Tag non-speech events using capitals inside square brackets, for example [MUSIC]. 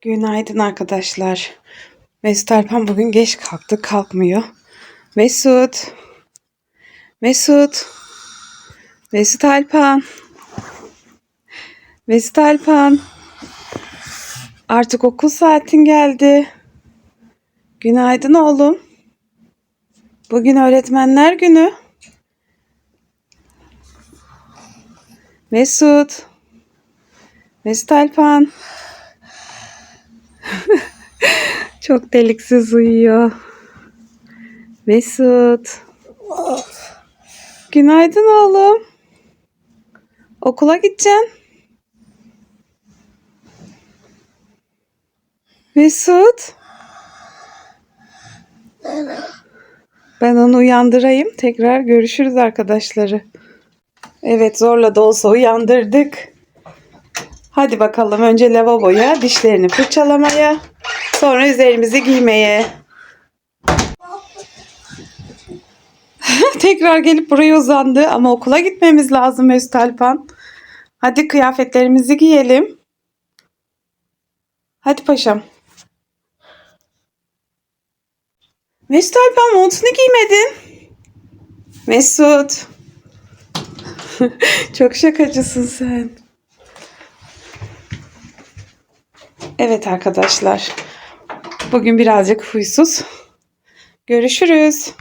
Günaydın arkadaşlar. Mesut Alpan bugün geç kalktı. Kalkmıyor. Mesut. Mesut. Mesut Alpan. Mesut Alpan. Artık okul saatin geldi. Günaydın oğlum. Bugün öğretmenler günü. Mesut. Mesut Alpan. [LAUGHS] Çok deliksiz uyuyor. Mesut. Günaydın oğlum. Okula gideceksin. Mesut. Ben onu uyandırayım. Tekrar görüşürüz arkadaşları. Evet zorla da olsa uyandırdık. Hadi bakalım önce lavaboya, dişlerini fırçalamaya, sonra üzerimizi giymeye. [LAUGHS] Tekrar gelip buraya uzandı ama okula gitmemiz lazım Mesut Alpan. Hadi kıyafetlerimizi giyelim. Hadi paşam. Mesut Alpan montunu giymedin. Mesut. [LAUGHS] Çok şakacısın sen. Evet arkadaşlar. Bugün birazcık huysuz. Görüşürüz.